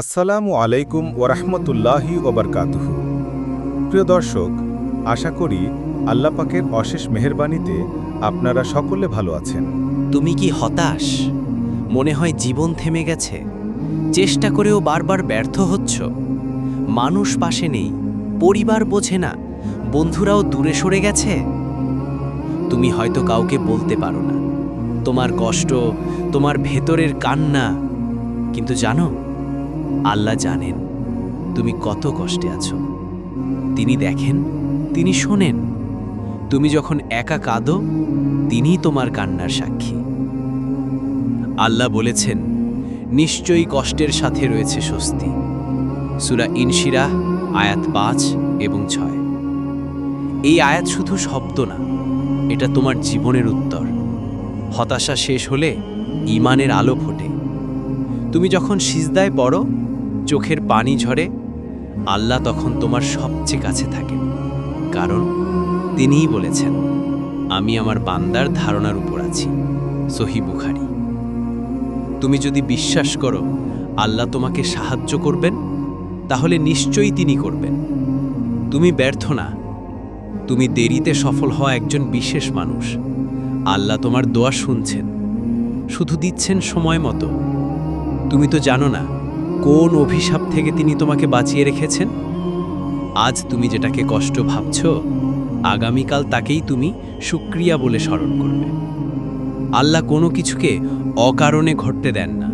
আসসালামু আলাইকুম ওরহমতুল্লাহি ওবরকাতুহু প্রিয় দর্শক, আশা করি আল্লাপাকের অশেষ মেহেরবানিতে আপনারা সকলে ভালো আছেন। তুমি কি হতাশ? মনে হয় জীবন থেমে গেছে। চেষ্টা করেও বারবার ব্যর্থ হচ্ছ। মানুষ পাশে নেই, পরিবার বোঝে না, বন্ধুরাও দূরে সরে গেছে। তুমি হয়তো কাউকে বলতে পারো না। তোমার কষ্ট, তোমার ভেতরের কান্না, কিন্তু জানো আল্লাহ জানেন তুমি কত কষ্টে আছো। তিনি দেখেন, তিনি শোনেন। তুমি যখন একা কাঁদো, তিনিই তোমার কান্নার সাক্ষী। আল্লাহ বলেছেন, নিশ্চয়ই কষ্টের সাথে রয়েছে স্বস্তি। সুরা ইনশিরা আয়াত পাঁচ এবং ছয়। এই আয়াত শুধু শব্দ না, এটা তোমার জীবনের উত্তর। হতাশা শেষ হলে ইমানের আলো ফোটে। তুমি যখন সিজদায় পড়ো চোখের পানি ঝরে, আল্লাহ তখন তোমার সবচেয়ে কাছে থাকেন। কারণ তিনিই বলেছেন, আমি আমার বান্দার ধারণার উপর আছি। সহি বুখারি। তুমি যদি বিশ্বাস করো, আল্লাহ তোমাকে সাহায্য করবেন, তাহলে নিশ্চয়ই তিনি করবেন। তুমি ব্যর্থ না। তুমি দেরিতে সফল হওয়া একজন বিশেষ মানুষ। আল্লাহ তোমার দোয়া শুনছেন। শুধু দিচ্ছেন সময় মতো। তুমি তো জানো না কোন অভিশাপ থেকে তিনি তোমাকে বাঁচিয়ে রেখেছেন? আজ তুমি যেটাকে কষ্ট ভাবছ, আগামীকাল তাকেই তুমি সুক্রিয়া বলে স্মরণ করবে। আল্লাহ কোনো কিছুকে অকারণে ঘটতে দেন না।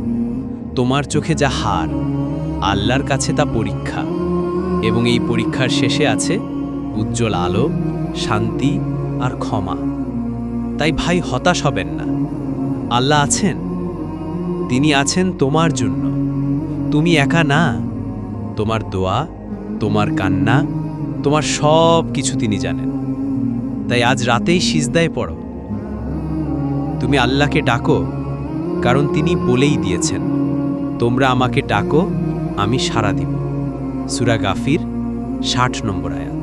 তোমার চোখে যা হার, আল্লাহর কাছে তা পরীক্ষা। এবং এই পরীক্ষার শেষে আছে উজ্জ্বল আলো, শান্তি আর ক্ষমা। তাই ভাই হতাশ হবেন না। আল্লাহ আছেন? তিনি আছেন তোমার জন্য। তুমি একা না? তোমার দোয়া, তোমার কান্না, তোমার সব কিছু তিনি জানেন। তাই আজ রাতেই সিজদায় পড়ো। তুমি আল্লাহকে ডাকো, কারণ তিনি বলেই দিয়েছেন, তোমরা আমাকে ডাকো, আমি সাড়া দিব। সুরা গাফির, ষাট নম্বর আয়াত।